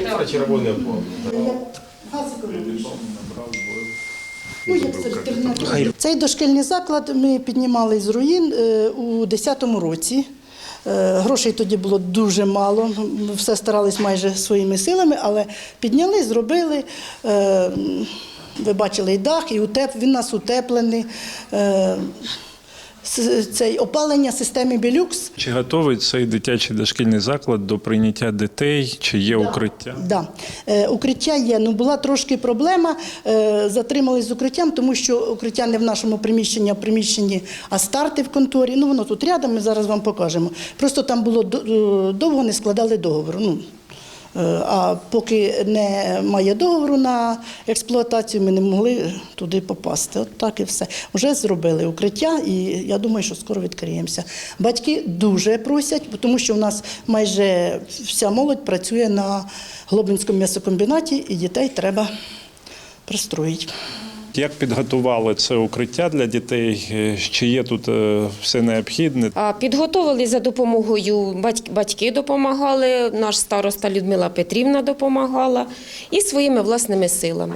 Інфрачервоне опалення. Ну, як це альтернатива. Цей дошкільний заклад ми піднімали з руїн е, у 2010 році. Е, Грошей тоді було дуже мало. Ми все старались майже своїми силами, але підняли, зробили. Е, Ви бачили і дах, і утеп, він у нас утеплений. Цей опалення системи Білюкс. Чи готовий цей дитячий дошкільний заклад до прийняття дітей? Чи є укриття? Да. Е, укриття є. Ну була трошки проблема. Е, затримались з укриттям, тому що укриття не в нашому приміщенні, а в приміщенні Астарти в конторі. Ну воно тут рядом, ми зараз вам покажемо. Просто там було е, довго не складали договору. Ну, а поки немає договору на експлуатацію, ми не могли туди попасти. От так і все. Вже зробили укриття, і я думаю, що скоро відкриємося. Батьки дуже просять, тому що в нас майже вся молодь працює на Глобинському м'ясокомбінаті, і дітей треба пристроїть. Як підготували це укриття для дітей? Е, Чи є тут е, все необхідне? А підготовили за допомогою батьки, батьки допомагали, наш староста Людмила Петрівна допомагала і своїми власними силами.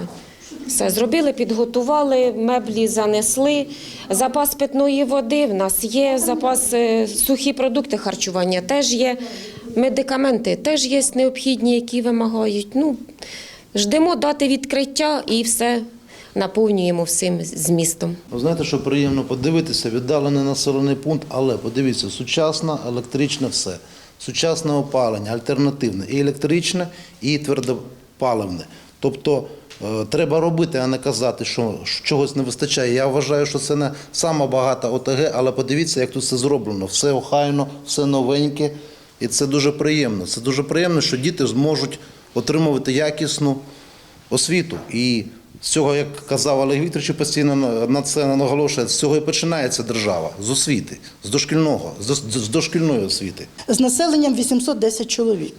Все зробили, підготували, меблі занесли. Запас питної води в нас є, запас е, сухі продукти харчування теж є. Медикаменти теж є необхідні, які вимагають. Ну, ждемо дати відкриття і все наповнюємо всім змістом. Ви знаєте, що приємно подивитися, віддалений населений пункт, але подивіться, сучасне, електричне все. Сучасне опалення, альтернативне, і електричне, і твердопаливне. Тобто е, треба робити, а не казати, що чогось не вистачає. Я вважаю, що це не сама багата ОТГ, але подивіться, як тут все зроблено. Все охайно, все новеньке. І це дуже приємно. Це дуже приємно, що діти зможуть отримувати якісну освіту. І з цього, як казав Олег Вікторович, постійно на- це наголошує, з цього і починається держава, з освіти, з дошкільного, з з дошкільної освіти. З населенням 810 чоловік.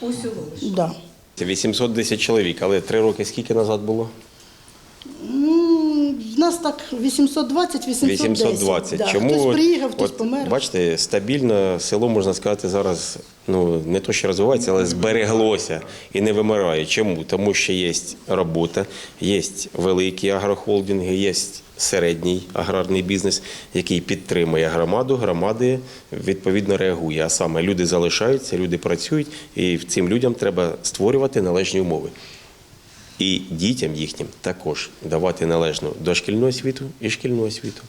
Усього? Да. Це 810 чоловік, але три роки скільки назад було? Нас так 820 810 820. Да. Чому Хтось приїхав, хтось от, помер. Бачите, стабільно село можна сказати зараз. Ну не то, що розвивається, але збереглося і не вимирає. Чому? Тому що є робота, є великі агрохолдинги, є середній аграрний бізнес, який підтримує громаду. Громади відповідно реагує. А саме люди залишаються, люди працюють, і цим людям треба створювати належні умови. І дітям їхнім також давати належну дошкільну освіту і шкільну освіту.